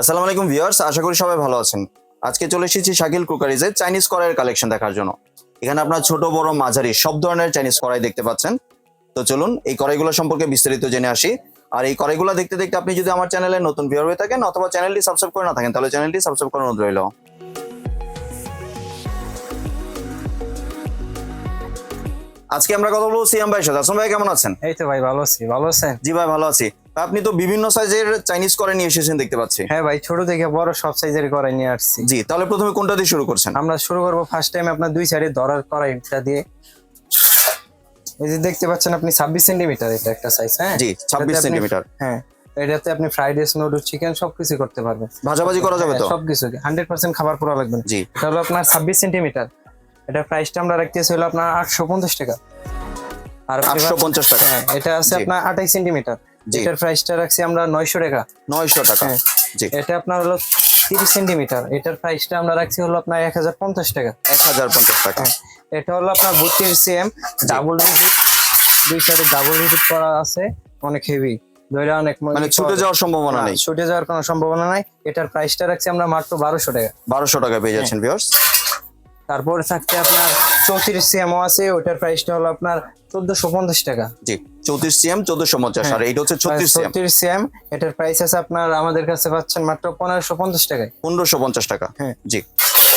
আসসালামু আলাইকুম ভিউয়ার্স আশা করি সবাই ভালো আছেন। আজকে চলে এসেছি শাকিল কুকারিজে চাইনিজ কড়াইয়ের কালেকশন দেখার জন্য। এখানে আপনার ছোট বড় মাঝারি সব ধরনের চাইনিজ কড়াই দেখতে পাচ্ছেন। তো চলুন এই কড়াইগুলো সম্পর্কে বিস্তারিত জেনে আসি। আর এই কড়াইগুলো দেখতে দেখতে আপনি যদি আমার চ্যানেলে নতুন ভিউয়ার হয়ে থাকেন অথবা চ্যানেলটি সাবস্ক্রাইব করে না থাকেন তাহলে চ্যানেলটি সাবস্ক্রাইব করার অনুরোধ রইল। আজকে আমরা কথা বলব সিয়াম ভাই সাথে। আসুন ভাই কেমন আছেন? এই তো ভাই ভালো আছি। ভালো আছেন? জি ভাই ভালো আছি। আপনি তো বিভিন্ন সাইজের চাইনিজ কড়াই নিয়ে এসেছেন দেখতে পাচ্ছি। হ্যাঁ ভাই ছোট থেকে বড় সব সাইজের কড়াই নিয়ে আসছি। জি তাহলে প্রথমে কোনটা দিয়ে শুরু করছেন? আমরা শুরু করব ফার্স্ট টাইম আপনার দুই সাইডে ধরার কড়াইটা দিয়ে। এই যে দেখতে পাচ্ছেন আপনি ছাব্বিশ সেন্টিমিটার এটা একটা সাইজ হ্যাঁ? জি ছাব্বিশ সেন্টিমিটার হ্যাঁ এটাতে আপনি ফ্রাইড রাইস নুডলস চিকেন সবকিছু করতে পারবেন। ভাজাভাজি করা যাবে তো? হ্যাঁ, সবকিছু হান্ড্রেড পার্সেন্ট খাবার পুরো লাগবে জি। এটা হলো আপনার ছাব্বিশ সেন্টিমিটার এটা প্রাইসটা আমরা রাখতেছি হলো আপনার আটশো পঞ্চাশ টাকা। আর আটশো পঞ্চাশ টাকা। হ্যাঁ এটা আছে আপনার আঠাইশ সেন্টিমিটার জি। এটার প্রাইসটা রাখছি আমরা নয়শো টাকা। নয়শো টাকা। হ্যাঁ। এটা আপনার হলো তিরিশ সেন্টিমিটার এটার প্রাইসটা আমরা রাখছি হলো আপনার এক হাজার পঞ্চাশ টাকা। এক হাজার পঞ্চাশ টাকা। হ্যাঁ। এটা হলো আপনার বত্রিশ সিএম ডাবল রিপিট দুই সাইডে ডাবল রিপিট করা আছে অনেক হেভি দইটা অনেক মানে ছুটে যাওয়ার সম্ভাবনা নেই। ছুটে যাওয়ার কোনো সম্ভাবনা নাই। এটার প্রাইসটা রাখছি আমরা মাত্র বারোশো টাকা। বারোশো টাকা পেয়ে যাচ্ছেন ভিউয়ার্স তারপরে থাকছে আপনার চৌত্রিশ সিএমও আছে ওটার প্রাইসটা হলো আপনার চোদ্দশো পঞ্চাশ টাকা। জি চৌত্রিশ সিএম চোদ্দশো পঞ্চাশ। আর এইটা হচ্ছে ছত্রিশ ছত্রিশ সিএম এটার প্রাইস আছে আপনার আমাদের কাছে পাচ্ছেন মাত্র পনেরোশো পঞ্চাশ টাকায়। পনেরোশো পঞ্চাশ টাকা। হ্যাঁ। জি।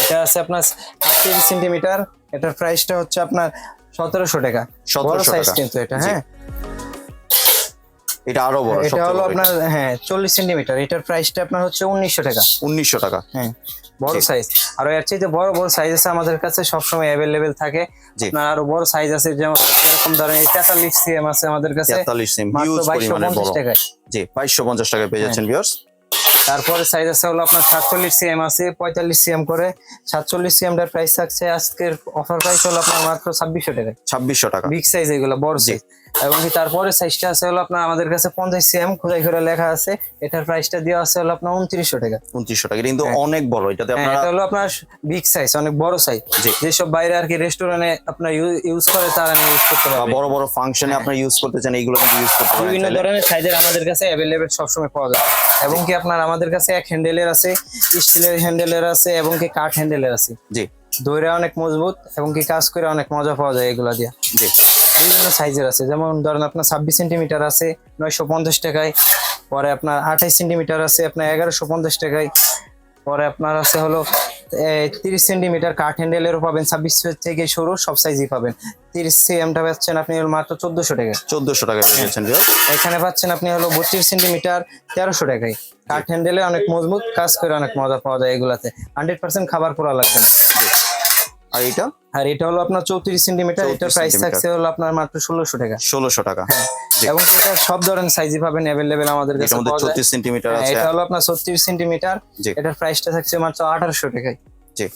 এটা আছে আপনার আটত্রিশ সেন্টিমিটার এটার প্রাইসটা হচ্ছে আপনার সতেরোশো টাকা। 1700 সাইজ। কিন্তু এটা হ্যাঁ। এটা আরও বড় এটা হলো আপনার হ্যাঁ চল্লিশ সেন্টিমিটার। এটার প্রাইসটা আপনার হচ্ছে উনিশশো টাকা। উনিশশো টাকা। হ্যাঁ বড় সাইজ আর এর চাইতে বড় বড় সাইজ আছে আমাদের কাছে সবসময় অ্যাভেলেবেল থাকে। আপনার আরও বড় সাইজ আছে যেমন যেরকম ধরেন তেতাল্লিশ সিএম আছে আমাদের কাছে। তেতাল্লিশ সিএম হিউজ বড়। টাকায়। জি বাইশশো পঞ্চাশ টাকা পেয়ে যাচ্ছেন ভিউয়ার্স তারপরে সাইজ আছে হলো আপনার সাতচল্লিশ সিএম আছে পঁয়তাল্লিশ সিএম করে। সাতচল্লিশ সিএমটার প্রাইস থাকছে আজকের অফার প্রাইস হলো আপনার মাত্র ছাব্বিশশো টাকায়। ছাব্বিশশো টাকা। বিগ সাইজ এগুলো বড় সাইজ এবং কি তারপরে সাইজটা আছে হলো আপনার আমাদের কাছে পঞ্চাশ সিএম খোদাই করে লেখা আছে। এটার প্রাইসটা দেওয়া আছে হলো আপনার উনত্রিশশো টাকা। উনত্রিশশো টাকা কিন্তু হ্যাঁ। অনেক বড় এটাতে হ্যাঁ, আপনারা এটা হলো আপনার বিগ সাইজ অনেক বড় সাইজ। যেসব বাইরে আর কি রেস্টুরেন্টে আপনার ইউজ করে তারা ইউজ করতে পারবে। বড় বড় ফাংশনে আপনারা ইউজ করতে চান এইগুলো কিন্তু ইউজ করতে পারেন বিভিন্ন ধরনের সাইজের আমাদের কাছে অ্যাভেলেবেল সবসময় পাওয়া যায়। এবং কি আপনার আমাদের কাছে এক হ্যান্ডেলের আছে স্টিলের হ্যান্ডেলের আছে এবং কি কাঠ হ্যান্ডেলের আছে। জি। দইরা অনেক মজবুত এবং কি কাজ করে অনেক মজা পাওয়া যায় এগুলা দিয়ে। জি। বিভিন্ন সাইজের আছে। যেমন ধরেন আপনার ছাব্বিশ সেন্টিমিটার আছে নয়শো পঞ্চাশ টাকায়। পরে আপনার আঠাইশ সেন্টিমিটার আছে আপনার এগারোশো পঞ্চাশ টাকায়। পরে আপনার আছে হলো তিরিশ সেন্টিমিটার কাঠ হ্যান্ডেলেরও পাবেন ছাব্বিশ থেকে শুরু সব সাইজই পাবেন। তিরিশ সিএমটা পাচ্ছেন আপনি হলো মাত্র চোদ্দশো টাকায়। চোদ্দশো টাকা এখানে পাচ্ছেন আপনি হলো বত্রিশ সেন্টিমিটার তেরোশো টাকায়। কাঠ হ্যান্ডেলে অনেক মজবুত কাজ করে অনেক মজা পাওয়া যায় এগুলাতে। হান্ড্রেড পার্সেন্ট খাবার করা লাগবে না। আর এটা? আর এটা হলো আপনার চৌত্রিশ সেন্টিমিটার এটার প্রাইস থাকছে হলো আপনার মাত্র ষোলোশো টাকা। ষোলোশো টাকা। এবং সেটা সব ধরনের সাইজই পাবেন অ্যাভেলেবেল আমাদের কাছে ছত্রিশ সেন্টিমিটার হ্যাঁ, আছে। এটা হলো আপনার ছত্রিশ সেন্টিমিটার। এটার প্রাইসটা থাকছে মাত্র আঠারোশো টাকায়। জি।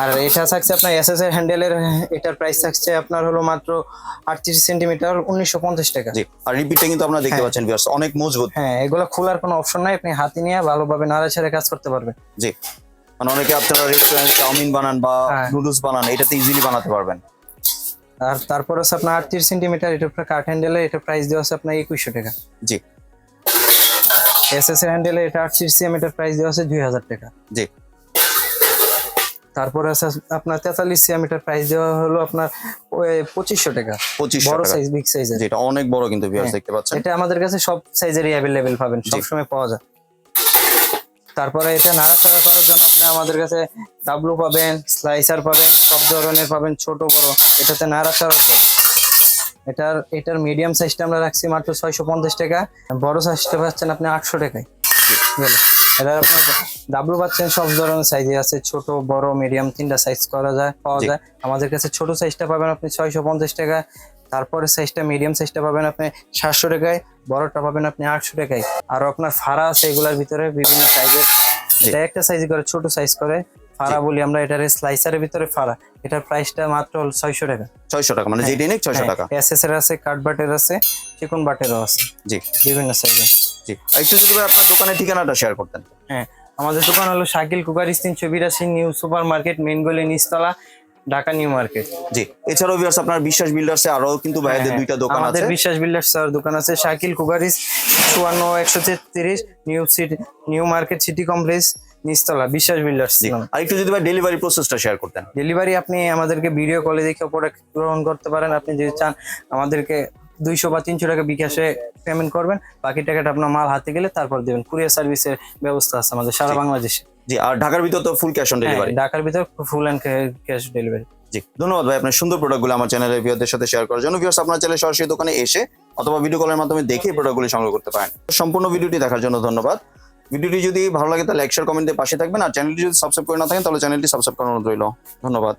আর এটা থাকছে আপনার এসএস এর হ্যান্ডেলের এটার প্রাইস থাকছে আপনার হলো মাত্র আটত্রিশ সেন্টিমিটার উনিশশো পঞ্চাশ টাকা। জি। আর রিপিটটা কিন্তু আপনারা দেখতে হ্যাঁ। পাচ্ছেন ভিউয়ার্স অনেক মজবুত। হ্যাঁ এগুলো খোলার কোনো অপশন নাই আপনি হাতে নিয়ে ভালোভাবে নাড়াচাড়া কাজ করতে পারবেন। জি। মানে অনেকে আপনারা রেস্টুরেন্ট চাউমিন বানান বা হ্যাঁ। নুডলস বানান এটাতে ইজিলি বানাতে পারবেন। আর তারপর আছে আপনার আটত্রিশ সেন্টিমিটার উপরে কাঠ হ্যান্ডেলে এটার প্রাইস দেওয়া আছে আপনার একুশশো টাকা। জি। এসএস এর হ্যান্ডেলে এটা আটত্রিশ সিএম এটার প্রাইস দেওয়া আছে দুই হাজার টাকা। জি। তারপরে আছে আপনার তেতাল্লিশ সিএম এটার প্রাইস দেওয়া হলো আপনার পঁচিশশো টাকা। পঁচিশশো বড় সাইজ বিগ সাইজের যেটা অনেক বড় কিন্তু হ্যাঁ। দেখতে পাচ্ছেন। এটা আমাদের কাছে সব সাইজেরই অ্যাভেলেবেল পাবেন। সবসময় পাওয়া যায়। তারপরে এটা নাড়াচাড়া করার জন্য আপনি আমাদের কাছে ডাবলু পাবেন স্লাইসার পাবেন সব ধরনের পাবেন ছোট বড়। এটাতে নাড়াচাড়ার জন্য এটার এটার মিডিয়াম সাইজটা আমরা রাখছি মাত্র ছয়শো পঞ্চাশ টাকা। বড় সাইজটা পাচ্ছেন আপনি আটশো টাকায়। গেল এটা আপনার ডাবলু পাচ্ছেন সব ধরনের সাইজে আছে। ছোট বড় মিডিয়াম তিনটা সাইজ করা যায় পাওয়া যায়। আমাদের কাছে ছোট সাইজটা পাবেন আপনি ছয়শো পঞ্চাশ টাকা। তারপরে সাইজটা মিডিয়াম সাইজটা পাবেন আপনি সাতশো টাকায় বড়টা পাবেন আপনি আটশো টাকায়। আর আপনার ফাড়া আছে এগুলার ভিতরে বিভিন্ন সাইজের এটা একটা সাইজ করে ছোট সাইজ করে। ফাড়া বলি আমরা এটার স্লাইসারের ভিতরে ফাড়া। এটার প্রাইসটা মাত্র হল ছয়শো টাকা। ছয়শো টাকা মানে যেটি নেই ছয়শো টাকা। এসএস এর আছে কাঠ বাটের আছে চিকন বাটেরও আছে। জি। বিভিন্ন সাইজের জি। একটু যদি আপনার দোকানের ঠিকানাটা শেয়ার করতেন। হ্যাঁ আমাদের দোকান হলো শাকিল কুকার তিনশো বিরাশি নিউ সুপার মার্কেট মেন গলি নিচতলা ঢাকা নিউ মার্কেট। জি এছাড়াও ভিউয়ার্স আপনার বিশ্বাস বিল্ডার্সে আরও কিন্তু ভাইদের দুইটা দোকান হ্যাঁ, আমাদের আছে। বিশ্বাস বিল্ডার্স স্যার দোকান আছে শাকিল চুয়ান্ন একশো তেত্রিশ new city new market city complex নিচতলা বিশ্বাস বিল্ডার্স আর একটু যদি ভাই ডেলিভারি প্রসেসটা শেয়ার করতেন। ডেলিভারি আপনি আমাদেরকে ভিডিও কলে দেখে প্রোডাক্ট গ্রহণ করতে পারেন। আপনি যদি চান আমাদেরকে দুইশো বা তিনশো টাকা বিকাশে পেমেন্ট করবেন বাকি টাকাটা আপনার মাল হাতে গেলে তারপর দেবেন। কুরিয়ার সার্ভিসের ব্যবস্থা আছে আমাদের সারা বাংলাদেশে। জি আর ঢাকার ভিতর তো ফুল ক্যাশ অন ডেলিভারি ঢাকার ভিতর ফুল অ্যান্ড ক্যাশ ডেলিভারি জি ধন্যবাদ ভাই আপনার সুন্দর প্রোডাক্টগুলো আমার চ্যানেলের ভিউয়ারদের সাথে শেয়ার করার জন্য। ভিউয়ার্স আপনার চ্যানেলে সরাসরি দোকানে এসে অথবা ভিডিও কলের মাধ্যমে দেখে প্রোডাক্টগুলি সংগ্রহ করতে পারেন। সম্পূর্ণ ভিডিওটি দেখার জন্য ধন্যবাদ। ভিডিওটি যদি ভালো লাগে তাহলে লাইক শেয়ার কমেন্টে পাশে থাকবেন। আর চ্যানেলটি যদি সাবস্ক্রাইব করে না থাকেন তাহলে চ্যানেলটি সাবস্ক্রাইব করানো রইল। ধন্যবাদ।